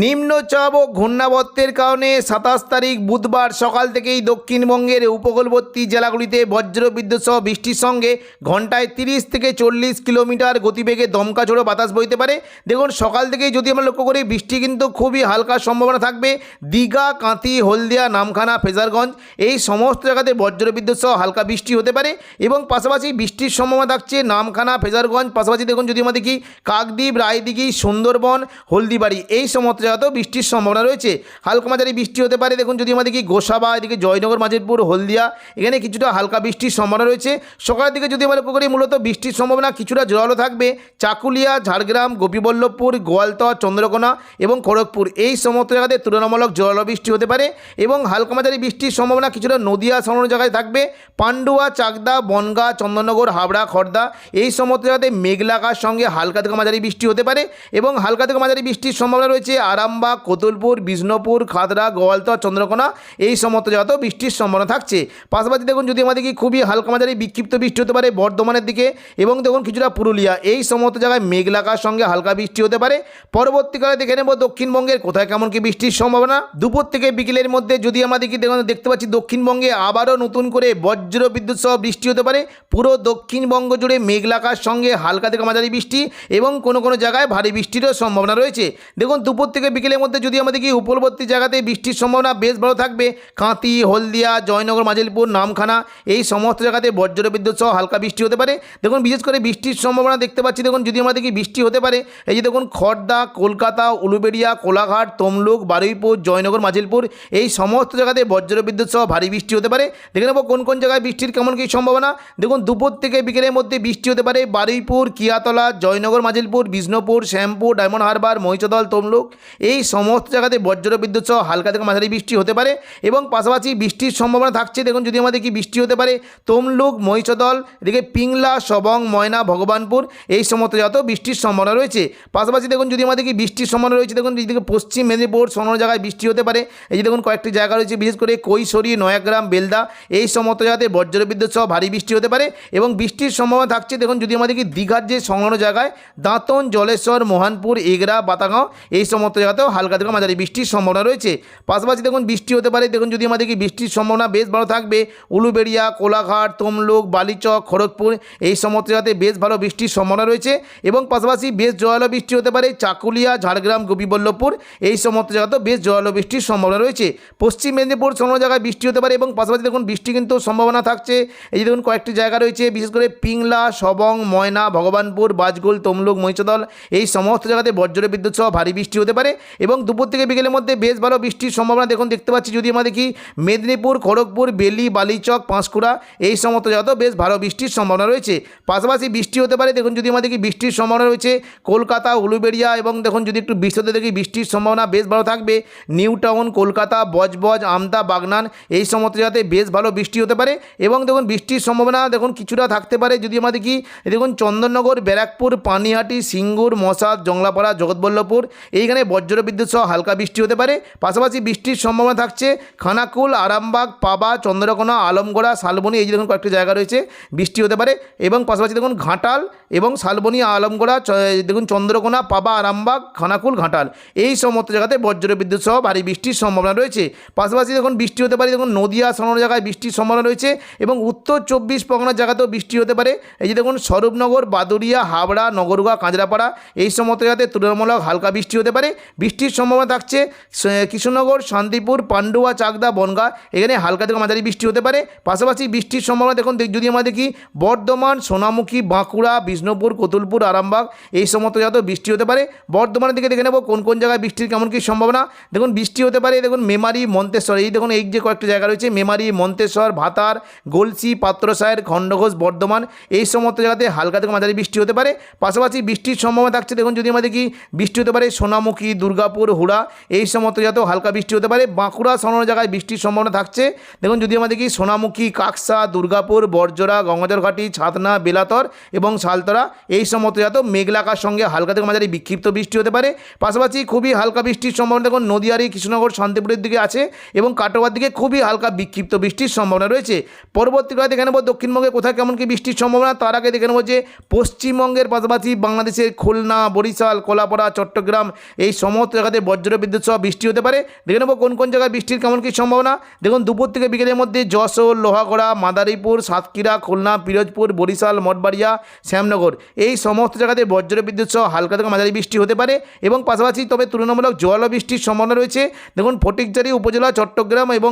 নিম্নচাপ ও ঘূর্ণাবর্তের কারণে সাতাশ তারিখ বুধবার সকাল থেকেই দক্ষিণবঙ্গের উপকূলবর্তী জেলাগুলিতে বজ্র বিদ্যুৎ সহ বৃষ্টির সঙ্গে ঘন্টায় তিরিশ থেকে চল্লিশ কিলোমিটার গতিবেগে দমকা ঝোড়ো বাতাস বইতে পারে। দেখুন, সকাল থেকেই যদি আমরা লক্ষ্য করি, বৃষ্টি কিন্তু খুবই হালকা সম্ভাবনা থাকবে। দীঘা, কাঁথি, হলদিয়া, নামখানা, ফেজারগঞ্জ, এই সমস্ত জায়গাতে বজ্র বিদ্যুৎ সহ হালকা বৃষ্টি হতে পারে এবং পাশাপাশি বৃষ্টির সম্ভাবনা থাকছে নামখানা, ফেজারগঞ্জ, পাশাপাশি দেখুন যদি আমরা দেখি, কাকদ্বীপ, রায়দিঘি, সুন্দরবন, হলদিবাড়ি, এই সমস্ত জায়গাতেও বৃষ্টির সম্ভাবনা রয়েছে। হালকা মাঝারি বৃষ্টি হতে পারে। দেখুন, যদি আমাদের কি গোসাবা, এদিকে জয়নগর, মাঝেরপুর, হলদিয়া, এখানে কিছুটা হালকা বৃষ্টির সম্ভাবনা রয়েছে। সকালের দিকে যদি আমরা করি, মূলত বৃষ্টির সম্ভাবনা কিছুটা জোরালো থাকবে। চাকুলিয়া, ঝাড়গ্রাম, গোপীবল্লভপুর গোয়ালতর চন্দ্রকোনা এবং খড়গপুর। এই সমস্ত জায়গাতে তুলনামূলক জোরালো বৃষ্টি হতে পারে এবং হালকা মাঝারি বৃষ্টির সম্ভাবনা কিছুটা নদিয়া সংলগ্ন জায়গায় থাকবে। পান্ডুয়া, চাকদা, বনগা, চন্দননগর, হাবড়া, খর্দা এই সমস্ত জায়গাতে মেঘলাকার সঙ্গে হালকা থেকে মাঝারি বৃষ্টি হতে পারে এবং হালকা থেকে মাঝারি বৃষ্টির সম্ভাবনা রয়েছে আরামবাগ, কোতুলপুর, বিষ্ণুপুর, খাদরা, গোয়ালতর, চন্দ্রকোনা এই সমস্ত জায়গাতেও বৃষ্টির সম্ভাবনা থাকছে। পাশাপাশি দেখুন, যদি আমাদের কি খুবই হালকা মাঝারি বিক্ষিপ্ত বৃষ্টি হতে পারে বর্ধমানের দিকে এবং দেখুন, কিছুটা পুরুলিয়া, এই সমস্ত জায়গায় মেঘলাকার সঙ্গে হালকা বৃষ্টি হতে পারে। পরবর্তীকালে দেখে নেব দক্ষিণবঙ্গের কোথায় কেমন কি বৃষ্টির সম্ভাবনা। দুপুর থেকে বিকেলের মধ্যে যদি আমাদের কি দেখুন, দেখতে পাচ্ছি দক্ষিণবঙ্গে আবারও নতুন করে বজ্র বিদ্যুৎ সহ বৃষ্টি হতে পারে। পুরো দক্ষিণবঙ্গ জুড়ে মেঘলাকার সঙ্গে হালকা থেকে মাঝারি বৃষ্টি এবং কোনো কোনো জায়গায় ভারী বৃষ্টিরও সম্ভাবনা রয়েছে। দেখুন, দুপুর থেকে বিকেলের মধ্যে যদি আমাদের কি উপলবর্তী জায়গাতে বৃষ্টির সম্ভাবনা বেশ ভালো থাকবে। কাঁতি হলদিয়া, জয়নগর, মাজিলপুর, নামখানা এই সমস্ত জায়গাতে বজ্র বিদ্যুৎ সহ হালকা বৃষ্টি হতে পারে। দেখুন, বিশেষ করে বৃষ্টির সম্ভাবনা দেখতে পাচ্ছি। দেখুন, যদি আমাদের কি বৃষ্টি হতে পারে, এই যে দেখুন খড়দা কলকাতা, উলুবেড়িয়া, কোলাঘাট, তমলুক, বারুইপুর, জয়নগর, মাজিলপুর, এই সমস্ত জায়গাতে বজ্র বিদ্যুৎ সহ ভারী বৃষ্টি হতে পারে। দেখে নেব কোন কোন জায়গায় বৃষ্টির কেমন কী সম্ভাবনা। দেখুন, দুপুর থেকে বিকেলের মধ্যে বৃষ্টি হতে পারে। বারুইপুর, কিয়াতলা, জয়নগর, মাজিলপুর, বিষ্ণুপুর, শ্যামপুর, ডায়মন্ড হারবার, মহিষদল, তমলুক এই সমস্ত জায়গাতে বজ্র বিদ্যুৎ সহ হালকা থেকে মাঝারি বৃষ্টি হতে পারে এবং পাশাপাশি বৃষ্টির সম্ভাবনা থাকছে। দেখুন যদি আমাদের কি বৃষ্টি হতে পারে, তমলুক, মহিষদল, এদিকে পিংলা, সবং, ময়না, ভগবানপুর, এই সমস্ত জায়গাতেও বৃষ্টির সম্ভাবনা রয়েছে। পাশাপাশি দেখুন যদি আমাদের কি বৃষ্টির সম্ভাবনা রয়েছে, দেখুন এদিকে পশ্চিম মেদিনীপুর, সোনার জায়গায় বৃষ্টি হতে পারে। এই যে দেখুন কয়েকটি জায়গা রয়েছে, বিশেষ করে কৈশোরী, নয়াগ্রাম, বেলদা, এই সমস্ত জায়গাতে বজ্র বিদ্যুৎ সহ ভারী বৃষ্টি হতে পারে এবং বৃষ্টির সম্ভাবনা থাকছে। দেখুন যদি আমাদের কি দীঘার যে সংলগ্ন জায়গায়, দাঁতন, জলেশ্বর, মোহনপুর, এগরা, বাতাগাঁও, এই সমস্ত জায়গাতেও হালকা থেকে মাঝারি বৃষ্টির সম্ভাবনা রয়েছে। পাশাপাশি দেখুন বৃষ্টি হতে পারে, দেখুন যদি আমাদের কি বৃষ্টির সম্ভাবনা বেশ ভালো থাকবে, উলুবেড়িয়া, কোলাঘাট, তমলুক, বালিচক, খড়গপুর, এই সমস্ত জায়গাতে বেশ ভালো বৃষ্টির সম্ভাবনা রয়েছে এবং পাশাপাশি বেশ জোরালো বৃষ্টি হতে পারে চাকুলিয়া, ঝাড়গ্রাম, গোপীবল্লভপুর, এই সমস্ত জায়গাতেও বেশ জোরালো বৃষ্টির সম্ভাবনা রয়েছে। পশ্চিম মেদিনীপুর কোনো জায়গায় বৃষ্টি হতে পারে এবং পাশাপাশি দেখুন বৃষ্টি কিন্তু সম্ভাবনা থাকছে। এই যে দেখুন কয়েকটি জায়গা রয়েছে, বিশেষ করে পিংলা, সবং, ময়না, ভগবানপুর, বাজগোল, তমলুক, মহিষদল, এই সমস্ত জায়গাতে বজ্র বিদ্যুৎ সহ ভারী বৃষ্টি হতে পারে। এবং দুপুর থেকে বিকেলের মধ্যে বেশ ভালো বৃষ্টির সম্ভাবনা দেখুন, দেখতে পাচ্ছি। যদি আমাদের কি মেদিনীপুর, খড়গপুর, বেলি, বালিচক, পাঁশকুড়া এই সমস্ত জায়গাতেও বেশ ভালো বৃষ্টির সম্ভাবনা রয়েছে। পাশাপাশি বৃষ্টি হতে পারে, দেখুন যদি আমাদের কি বৃষ্টির সম্ভাবনা রয়েছে কলকাতা, উলুবেড়িয়া এবং দেখুন যদি একটু বৃষ্টি হতে দেখি বৃষ্টির সম্ভাবনা বেশ ভালো থাকবে। নিউ টাউন কলকাতা, বজবজ আমদা বাগনান এই সমস্ত জায়গাতে বেশ ভালো বৃষ্টি হতে পারে এবং দেখুন বৃষ্টির সম্ভাবনা দেখুন কিছুটা থাকতে পারে। যদি আমাদের কি দেখুন চন্দননগর, ব্যারাকপুর, পানিহাটি, সিঙ্গুর, মশাদ, জংলাপাড়া, জগৎবল্লভপুর এইখানে বজ্র বিদ্যুৎ সহ হালকা বৃষ্টি হতে পারে। পাশাপাশি বৃষ্টির সম্ভাবনা থাকছে খানাকুল, আরামবাগ, পাবা, চন্দ্রকোনা, আলমগোড়া, শালবনি, এই যে দেখুন কয়েকটি জায়গা রয়েছে, বৃষ্টি হতে পারে। এবং পাশাপাশি দেখুন ঘাটাল এবং শালবনি, আলমগোড়া দেখুন চন্দ্রকোনা, পাবা, আরামবাগ, খানাকুল, ঘাটাল। এই সমস্ত জায়গাতে বজ্র বিদ্যুৎ সহ ভারী বৃষ্টির সম্ভাবনা রয়েছে। পাশাপাশি দেখুন বৃষ্টি হতে পারে, দেখুন নদিয়া সোনার জায়গায় বৃষ্টির সম্ভাবনা রয়েছে এবং উত্তর চব্বিশ পরগনার জায়গাতেও বৃষ্টি হতে পারে। এই যে দেখুন স্বরূপনগর বাদুরিয়া হাবড়া নগরুয়া, কাঁচরাপাড়া, এই সমস্ত জায়গাতে তুলনামূলক হালকা বৃষ্টি হতে পারে। বৃষ্টির সম্ভাবনা থাকছে কৃষ্ণনগর, শান্তিপুর, পান্ডুয়া, চাকদা, বনগা, এখানে হালকা থেকে মাঝারি বৃষ্টি হতে পারে। পাশাপাশি বৃষ্টির সম্ভাবনা দেখুন দেখ- যদি আমরা দেখি বর্ধমান, সোনামুখী, বাঁকুড়া, বিষ্ণুপুর, কতুলপুর, আরামবাগ, এই সমস্ত জায়গাতে বৃষ্টি হতে পারে। বর্ধমানের দিকে দেখে নেব কোন কোন জায়গায় বৃষ্টির কেমন কী সম্ভাবনা। দেখুন, বৃষ্টি হতে পারে, দেখুন, মেমারি, মন্তেশ্বর, এই দেখুন, এই যে কয়েকটা জায়গা রয়েছে, মেমারি, মন্তেশ্বর, ভাতার, গলসি পাত্রসায়ের খণ্ডঘোষ, বর্ধমান, এই সমস্ত জায়গাতে হালকা থেকে মাঝারি বৃষ্টি হতে পারে। পাশাপাশি বৃষ্টির সম্ভাবনা থাকছে, দেখুন, যদি আমরা দেখি বৃষ্টি হতে পারে সোনামুখী দুর্গাপুর, হুড়া এই সমস্ত জায়গাতেও হালকা বৃষ্টি হতে পারে। বাঁকুড়া সরানো জায়গায় বৃষ্টির সম্ভাবনা থাকছে। দেখুন, যদি আমরা দেখি সোনামুখী, কাকসা, দুর্গাপুর বরজোড়া গঙ্গাজলঘাটি ছাতনা, বেলাতর এবং শালতরা, এই সমস্ত জায়গাতেও মেঘলাকার সঙ্গে হালকা থেকে মাঝারি বিক্ষিপ্ত বৃষ্টি হতে পারে। পাশাপাশি খুবই হালকা বৃষ্টির সম্ভাবনা, দেখুন, নদিয়ারি, কৃষ্ণনগর, শান্তিপুরের দিকে আছে এবং কাটোয়ার দিকে খুবই হালকা বিক্ষিপ্ত বৃষ্টির সম্ভাবনা রয়েছে। পরবর্তীকালে দেখে নেব, দক্ষিণবঙ্গে কোথায় কেমন কি বৃষ্টির সম্ভাবনা, তার আগে দেখে নেব যে পশ্চিমবঙ্গের পাশাপাশি বাংলাদেশের খুলনা, বরিশাল, কোলাপাড়া, চট্টগ্রাম, এই সমস্ত জায়গাতে বজ্র বিদ্যুৎ সহ বৃষ্টি হতে পারে। দেখে নেব কোন কোন জায়গায় বৃষ্টির কেমন কী সম্ভাবনা। দেখুন, দুপুর থেকে বিকেলের মধ্যে যশোর, লোহাগড়া, মাদারীপুর, সাতক্ষীরা, খুলনা, পিরোজপুর, বরিশাল, মঠবাড়িয়া, শ্যামনগর। এই সমস্ত জায়গাতে বজ্র বিদ্যুৎ সহ হালকা থেকে মাঝারি বৃষ্টি হতে পারে এবং পাশাপাশি তবে তুলনামূলক জল বৃষ্টির সম্ভাবনা রয়েছে। দেখুন ফটিকচারি উপজেলা, চট্টগ্রাম এবং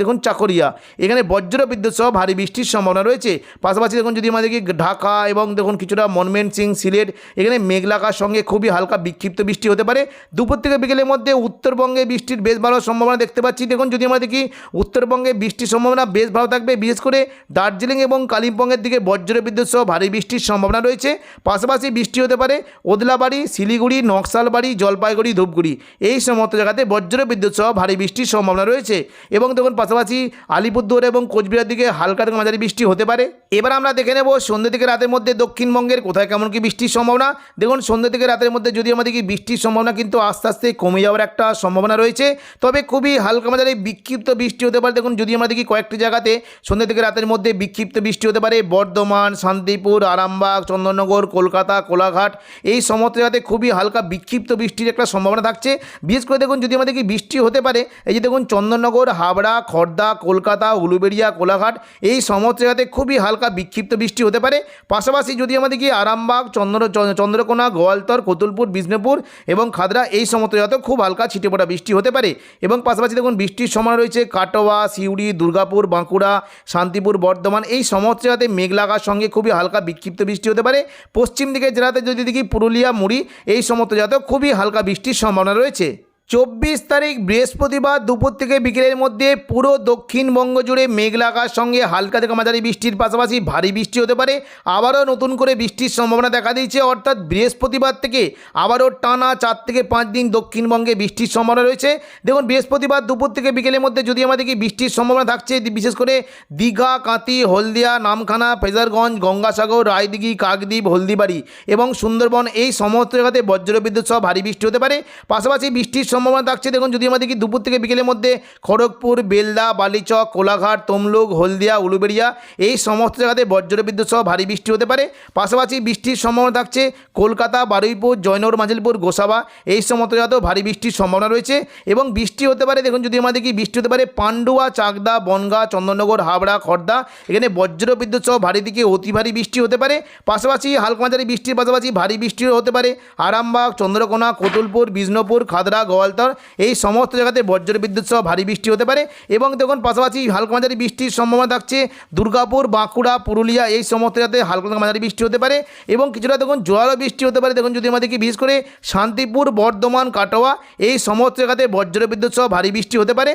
দেখুন, চাকরিয়া। এখানে বজ্র বিদ্যুৎ সহ ভারী বৃষ্টির সম্ভাবনা রয়েছে। পাশাপাশি দেখুন, যদি আমাদের ঢাকা এবং দেখুন, কিছুটা মনমেন সিং সিলেট, এখানে মেঘলাকার সঙ্গে খুবই হালকা বিক্ষিপ্ত বৃষ্টি হতে পারে। দুপুর থেকে বিকেলের মধ্যে উত্তরবঙ্গে বৃষ্টির বেশ ভালো সম্ভাবনা দেখতে পাচ্ছি। দেখুন, যদি আমরা দেখি, উত্তরবঙ্গে বৃষ্টির সম্ভাবনা বেশ ভালো থাকবে, বিশেষ করে দার্জিলিং এবং কালিম্পংয়ের দিকে বজ্র বিদ্যুৎ সহ ভারী বৃষ্টির সম্ভাবনা রয়েছে। পাশাপাশি বৃষ্টি হতে পারে ওদলাবাড়ি, শিলিগুড়ি, নকশালবাড়ি, জলপাইগুড়ি, ধূপগুড়ি। এই সমস্ত জায়গাতে বজ্র বিদ্যুৎ সহ ভারী বৃষ্টির সম্ভাবনা রয়েছে। এবং দেখুন, পাশাপাশি আলিপুরদুয়ার এবং কোচবিহার দিকে হালকা থেকে মাঝারি বৃষ্টি হতে পারে। এবার আমরা দেখে নেব, সন্ধ্যে থেকে রাতের মধ্যে দক্ষিণবঙ্গের কোথায় কেমন কি বৃষ্টির সম্ভাবনা। দেখুন, সন্ধ্যে থেকে রাতের মধ্যে যদি আমাদের কি বৃষ্টির সম্ভাবনা কিন্তু আস্তে আস্তে কমে যাওয়ার একটা সম্ভাবনা রয়েছে। তবে খুবই হালকা মাঝারি বিক্ষিপ্ত বৃষ্টি হতে পারে। দেখুন, যদি আমরা দেখি কয়েকটি জায়গাতে সন্ধ্যে থেকে রাতের মধ্যে বিক্ষিপ্ত বৃষ্টি হতে পারে। বর্ধমান, শান্তিপুর, আরামবাগ, চন্দননগর, কলকাতা, কোলাঘাট, এই সমস্ত জায়গাতে খুবই হালকা বিক্ষিপ্ত বৃষ্টির একটা সম্ভাবনা থাকছে। বিশেষ করে দেখুন, যদি আমাদের কি বৃষ্টি হতে পারে, এই যে দেখুন, চন্দননগর, হাবড়া খড়দা কলকাতা, উলুবেড়িয়া, কোলাঘাট, এই সমস্ত জায়গাতে খুবই হালকা বিক্ষিপ্ত বৃষ্টি হতে পারে। পাশাপাশি যদি আমাদের কি আরামবাগ চন্দ্র চন্দ্রকোনা, গোয়ালতর, কতুলপুর, বিষ্ণুপুর এবং খাদরা এই সমস্ত জায়গাতেও খুব হালকা ছিটে পড়া বৃষ্টি হতে পারে এবং পাশাপাশি দেখুন বৃষ্টির সময় রয়েছে কাটোয়া, সিউড়ি, দুর্গাপুর, বাঁকুড়া, শান্তিপুর, বর্ধমান। এই সমস্ত জায়গাতে মেঘ লাগার সঙ্গে খুবই হালকা বিক্ষিপ্ত বৃষ্টি হতে পারে। পশ্চিম দিকের জেলাতে যদি দেখি পুরুলিয়া, মুড়ি, এই সমস্ত জায়গাতেও খুবই হালকা বৃষ্টির সম্ভাবনা রয়েছে। চব্বিশ তারিখ বৃহস্পতিবার দুপুর থেকে বিকেলের মধ্যে পুরো দক্ষিণবঙ্গ জুড়ে মেঘলা আকাশ সঙ্গে হালকা থেকে মাঝারি বৃষ্টির পাশাপাশি ভারী বৃষ্টি হতে পারে। আবারও নতুন করে বৃষ্টির সম্ভাবনা দেখা দিয়েছে, অর্থাৎ বৃহস্পতিবার থেকে আবারও টানা চার থেকে পাঁচ দিন দক্ষিণবঙ্গে বৃষ্টির সম্ভাবনা রয়েছে। দেখুন, বৃহস্পতিবার দুপুর থেকে বিকেলের মধ্যে যদি আমাদের কি বৃষ্টির সম্ভাবনা থাকছে, বিশেষ করে দীঘা কাঁতি হলদিয়া, নামখানা, ফেজারগঞ্জ, গঙ্গাসাগর, রায়দিঘি, কাকদ্বীপ, হলদিবাড়ি এবং সুন্দরবন এই সমস্ত জায়গাতে বজ্রবিদ্যুৎ সহ ভারী বৃষ্টি হতে পারে। পাশাপাশি বৃষ্টির সম্ভাবনা থাকছে। দেখুন যদি আমাদের কি দুপুর থেকে বিকেলের মধ্যে খড়গপুর, বেলদা, বালিচক, কোলাঘাট, তমলুক, হলদিয়া, উলুবেড়িয়া এই সমস্ত জায়গাতে বজ্রবিদ্যুৎ সহ ভারী বৃষ্টি হতে পারে। পাশাপাশি বৃষ্টির সম্ভাবনা থাকছে কলকাতা, বারুইপুর, জয়নগর, মাজিলপুর, গোসাবা এই সমস্ত জায়গাতেও ভারী বৃষ্টির সম্ভাবনা রয়েছে এবং বৃষ্টি হতে পারে, দেখুন যদি আমাদের কি বৃষ্টি হতে পারে পান্ডুয়া, চাকদা, বনগা, চন্দননগর, হাবড়া খড়দা এখানে বজ্রবিদ্যুৎ সহ ভারী দিকে অতি ভারী বৃষ্টি হতে পারে। পাশাপাশি হালকা মাঝারি বৃষ্টির পাশাপাশি ভারী বৃষ্টিও হতে পারে। আরামবাগ, চন্দ্রকোনা, কতুলপুর, বিষ্ণুপুর, খাদরা গোয়ালতর এই সমস্ত জায়গাতে বজ্র বিদ্যুৎ সহ ভারী বৃষ্টি হতে পারে এবং দেখুন পাশাপাশি হালকা মাঝারি বৃষ্টির সম্ভাবনা থাকছে। দুর্গাপুর, বাঁকুড়া, পুরুলিয়া, এই সমস্ত জায়গাতে হালকা মাঝারি বৃষ্টি হতে পারে এবং কিছুটা দেখুন জোয়ারও বৃষ্টি হতে পারে। দেখুন যদি আমাদেরকে বিশেষ করে শান্তিপুর, বর্ধমান, কাটোয়া, এই সমস্ত জায়গাতে বজ্র বিদ্যুৎ সহ ভারী বৃষ্টি হতে পারে।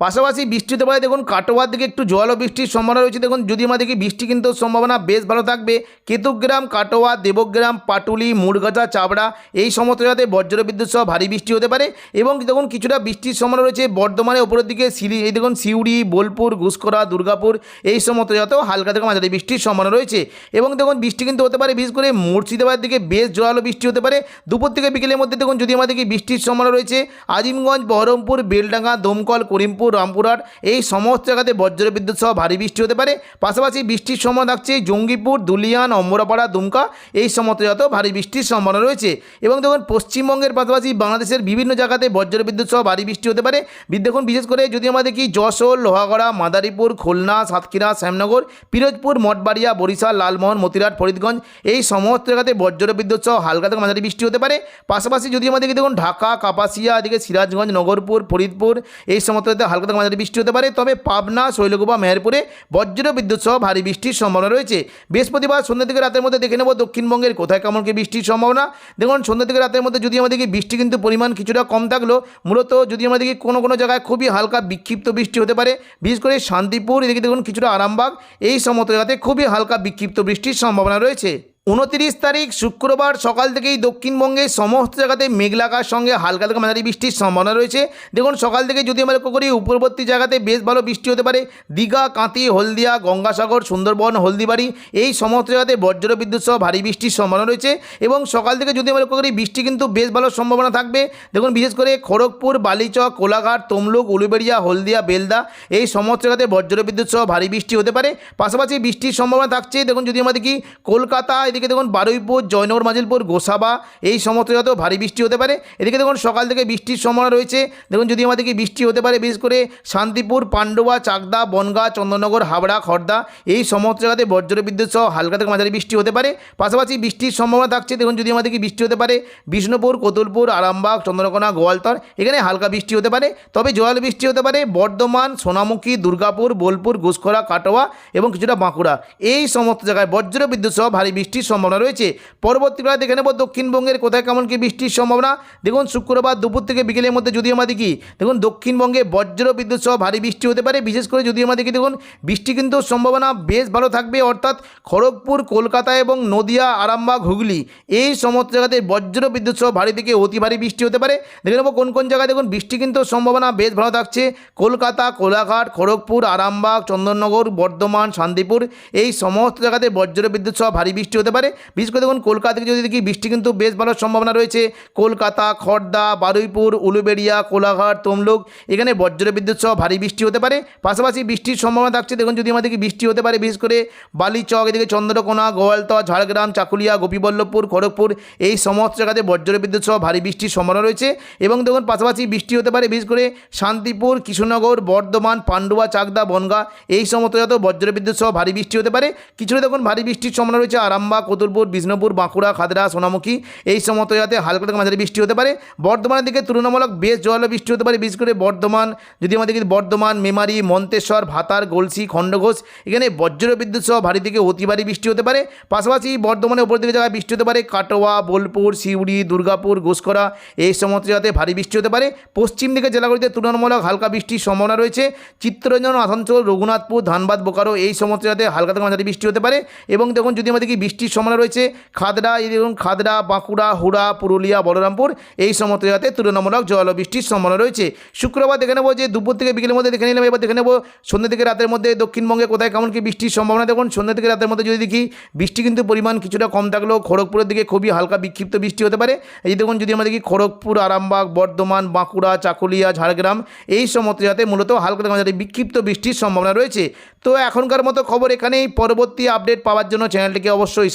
পাশাপাশি বৃষ্টি হতে পারে দেখুন, কাটোয়ার দিকে একটু জল ও বৃষ্টির সম্ভাবনা রয়েছে। দেখুন যদি আমরা বৃষ্টি কিন্তু সম্ভাবনা বেশ ভালো থাকবে। কেতুগ্রাম, কাটোয়া, দেবগ্রাম, পাটুলি মুরগাছা চাবড়া, এই সমস্ত জায়গাতে বজ্র বিদ্যুৎ সহ ভারী বৃষ্টি হতে পারে এবং দেখুন, কিছুটা বৃষ্টির সম্ভাবনা রয়েছে বর্ধমানের ওপরের দিকে সিলি, এই দেখুন, সিউড়ি, বোলপুর ঘুষকরা দুর্গাপুর, এই সমস্ত জায়গাতেও হালকা থেকে মাঝারি বৃষ্টির সম্ভাবনা রয়েছে। এবং দেখুন, বৃষ্টি কিন্তু হতে পারে, বিশেষ করে মুর্শিদাবাদের দিকে বেশ জোরালো বৃষ্টি হতে পারে। দুপুর থেকে বিকেলের মধ্যে দেখুন যদি আমাদের বৃষ্টির সম্ভাবনা রয়েছে, আজিমগঞ্জ, বহরমপুর, বেলডাঙ্গা, দমকল, করিমপুর রামপুরহাট, এই সমস্ত জায়গাতে বজ্র বিদ্যুৎ সহ ভারী বৃষ্টি হতে পারে। পাশাপাশি বৃষ্টির সময় থাকছে জঙ্গিপুর, দুলিয়ান, অম্বরাপাড়া, দুমকা, এই সমস্ত জায়গাতেও ভারী বৃষ্টির সম্ভাবনা রয়েছে। এবং দেখুন, পশ্চিমবঙ্গের পাশাপাশি বাংলাদেশের বিভিন্ন জায়গাতে বজ্র বিদ্যুৎ সহ ভারী বৃষ্টি হতে পারে। দেখুন, বিশেষ করে যদি আমরা দেখি যশোর, লোহাগড়া, মাদারীপুর, খুলনা, সাতক্ষীরা, শ্যামনগর, পিরোজপুর, মঠবাড়িয়া, বরিশাল, লালমোহন, মতিরাট, ফরিদগঞ্জ, এই সমস্ত জায়গাতে বজ্র বিদ্যুৎ সহ হালকা থেকে মাঝারি বৃষ্টি হতে পারে। পাশাপাশি যদি দেখি, দেখুন, ঢাকা, কাপাসিয়া, এদিকে সিরাজগঞ্জ, নগরপুর, ফরিদপুর, এই সমস্ত হালকা থেকে মাঝারি বৃষ্টি হতে পারে। তবে পাবনা, শৈলকুপা, মেহেরপুরে বজ্র বিদ্যুৎ সহ ভারী বৃষ্টির সম্ভাবনা রয়েছে। বৃহস্পতিবার সন্ধ্যা থেকে রাতের মধ্যে দেখে নেব দক্ষিণবঙ্গের কোথায় কেমন কি বৃষ্টির সম্ভাবনা। দেখুন, সন্ধ্যা থেকে রাতের মধ্যে যদি আমাদের বৃষ্টি কিন্তু পরিমাণ কিছুটা কম থাকলেও মূলত যদি আমাদের কোনো কোনো জায়গায় খুবই হালকা বিক্ষিপ্ত বৃষ্টি হতে পারে। বিশেষ করে শান্তিপুর, এদিকে দেখুন কিছুটা আরামবাগ। এই সমস্ত জায়গাতে খুবই হালকা বিক্ষিপ্ত বৃষ্টির সম্ভাবনা রয়েছে। উনতিরিশ তারিখ শুক্রবার সকাল থেকেই দক্ষিণবঙ্গের সমস্ত জায়গাতে মেঘলাকার সঙ্গে হালকা থেকে মাঝারি বৃষ্টির সম্ভাবনা রয়েছে। দেখুন, সকাল থেকে যদি আমরা লক্ষ্য করি, উপরবর্তী জায়গাতে বেশ ভালো বৃষ্টি হতে পারে। দীঘা কাঁতি হলদিয়া, গঙ্গাসাগর, সুন্দরবন, হলদিবাড়ি এই সমস্ত জায়গাতে বজ্র বিদ্যুৎ সহ ভারী বৃষ্টির সম্ভাবনা রয়েছে এবং সকাল থেকে যদি আমরা লক্ষ্য করি, বৃষ্টি কিন্তু বেশ ভালো সম্ভাবনা থাকবে। দেখুন, বিশেষ করে খড়গপুর, বালিচক, কোলাঘাট, তমলুক, উলুবেড়িয়া, হলদিয়া, বেলদা এই সমস্ত জায়গাতে বজ্র বিদ্যুৎ সহ ভারী বৃষ্টি হতে পারে। পাশাপাশি বৃষ্টির সম্ভাবনা থাকছে। দেখুন, যদি আমরা দেখি, কলকাতা এদিকে দেখুন বারুইপুর, জয়নগর, মাজিলপুর, গোসাবা, এই সমস্ত জায়গাতেও ভারী বৃষ্টি হতে পারে। এদিকে দেখুন সকাল থেকে বৃষ্টির সম্ভাবনা রয়েছে। দেখুন যদি আমাদের কি বৃষ্টি হতে পারে, বিশেষ করে শান্তিপুর, পান্ডুয়া, চাকদা, বনগাঁ, চন্দননগর, হাবড়া খড়দা এই সমস্ত জায়গাতে বজ্র বিদ্যুৎ সহ হালকা থেকে মাঝারি বৃষ্টি হতে পারে। পাশাপাশি বৃষ্টির সম্ভাবনা থাকছে। দেখুন যদি আমাদের কি বৃষ্টি হতে পারে, বিষ্ণুপুর, কতুলপুর, আরামবাগ, চন্দ্রকোনা, গোয়ালতর, এখানে হালকা বৃষ্টি হতে পারে। তবে জল বৃষ্টি হতে পারে বর্ধমান, সোনামুখী, দুর্গাপুর, বোলপুর ঘুষখরা কাটোয়া এবং কিছুটা বাঁকুড়া। এই সমস্ত জায়গায় বজ্র বিদ্যুৎ সহ ভারী বৃষ্টির সম্ভাবনা রয়েছে। পরবর্তীকালে দেখে নেব দক্ষিণবঙ্গের কোথায় কেমন কি বৃষ্টির সম্ভাবনা। দেখুন, শুক্রবার দুপুর থেকে বিকেলের মধ্যে যদি আমরা দেখি দেখুন, দক্ষিণবঙ্গে বজ্র বিদ্যুৎ সহ ভারী বৃষ্টি হতে পারে। বিশেষ করে যদি আমরা দেখি দেখুন, বৃষ্টি কিন্তু সম্ভাবনা বেশ ভালো থাকবে। অর্থাৎ খড়গপুর, কলকাতা এবং নদিয়া, আরামবাগ, হুগলি, এই সমস্ত জায়গাতে বজ্র বিদ্যুৎ সহ ভারী থেকে অতি ভারী বৃষ্টি হতে পারে। দেখে নেব কোন কোন জায়গায়, দেখুন, বৃষ্টি কিন্তু সম্ভাবনা বেশ ভালো থাকছে। কলকাতা, কোলাঘাট, খড়গপুর, আরামবাগ, চন্দননগর, বর্ধমান, শান্তিপুর, এই সমস্ত জায়গাতে বজ্র বিদ্যুৎ সহ ভারী বৃষ্টি হতে পারে। বিশেষ করে দেখুন, কলকাতা থেকে যদি দেখি, বৃষ্টি কিন্তু বেশ ভালো সম্ভাবনা রয়েছে। কলকাতা খড়দা বারুইপুর, উলুবেড়িয়া, কোলাঘাট, তমলুক, এখানে বজ্র বিদ্যুৎ সহ ভারী বৃষ্টি হতে পারে। পাশাপাশি বৃষ্টির সম্ভাবনা থাকছে, দেখুন, যদি আমাদেরকে বৃষ্টি হতে পারে, বিশেষ করে বালিচক, এদিকে চন্দ্রকোনা, গোয়ালতর, ঝাড়গ্রাম, চাকুলিয়া, গোপীবল্লভপুর, খড়গপুর, এই সমস্ত জায়গাতে বজ্র বিদ্যুৎ সহ ভারী বৃষ্টির সম্ভাবনা রয়েছে। এবং দেখুন, পাশাপাশি বৃষ্টি হতে পারে, বিশেষ করে শান্তিপুর, কৃষ্ণনগর, বর্ধমান, পান্ডুয়া, চাকদা, বনগা, এই সমস্ত জায়গাতেও বজ্র বিদ্যুৎ সহ ভারী বৃষ্টি হতে পারে। কিছুটা দেখুন, ভারী বৃষ্টির সম্ভাবনা রয়েছে আরামবাগ কতুলপুর বিষ্ণুপুর, বাঁকুড়া, খাদরা, সোনামুখী এই সমস্ত জায়গাতে হালকা থেকে মাঝারি বৃষ্টি হতে পারে। বর্ধমানের দিকে তুলনামূলক বেশ জল বৃষ্টি হতে পারে। বিশেষ করে বর্ধমান, যদি আমাদের বর্ধমান, মেমারি, মন্তেশ্বর, ভাতার, গলসি, খণ্ডঘোষ, এখানে বজ্র বিদ্যুৎ সহ ভারী থেকে অতি ভারী বৃষ্টি হতে পারে। পাশাপাশি বর্ধমানের উপর দিকে জায়গায় বৃষ্টি হতে পারে। কাটোয়া, বোলপুর, সিউড়ি, দুর্গাপুর, ঘোষকরা এই সমস্ত জায়গাতে ভারী বৃষ্টি হতে পারে। পশ্চিম দিকে জেলাগুলিতে তুলনামূলক হালকা বৃষ্টির সম্ভাবনা রয়েছে। চিত্তরঞ্জন, আসানসোল, রঘুনাথপুর, ধানবাদ, বোকারো এই সমস্ত জায়গাতে হালকা থেকে মাঝারি বৃষ্টি হতে পারে। এবং দেখুন, যদি আমাদের কি বৃষ্টির সম্ভাবনা রয়েছে খাদড়া দেখুন, খাদড়া, বাঁকুড়া, হুড়া, পুরুলিয়া, বলরামপুর। এই সমস্ত জায়গাতে তুলনামূলক জল বৃষ্টির সম্ভাবনা রয়েছে। শুক্রবার দেখে নেব যে দুপুর থেকে বিকেলের মধ্যে দেখে নিলাম, এবার দেখে নেব সন্ধ্যা থেকে রাতের মধ্যে দক্ষিণবঙ্গে কোথায় কেমন কি বৃষ্টির সম্ভাবনা। দেখুন, সন্ধ্যা থেকে রাতের মধ্যে যদি দেখি, বৃষ্টি কিন্তু পরিমাণ কিছুটা কম থাকলেও খড়গপুরের দিকে খুবই হালকা বিক্ষিপ্ত বৃষ্টি হতে পারে। এই দেখুন, যদি আমরা দেখি খড়গপুর, আরামবাগ, বর্ধমান, বাঁকুড়া, চাকুলিয়া, ঝাড়গ্রাম, এই সমস্ত জায়গাতে মূলত হালকা মাঝারি বিক্ষিপ্ত বৃষ্টির সম্ভাবনা রয়েছে। তো এখনকার মতো খবর এখানেই। পরবর্তী আপডেট পাওয়ার জন্য চ্যানেলটিকে অবশ্যই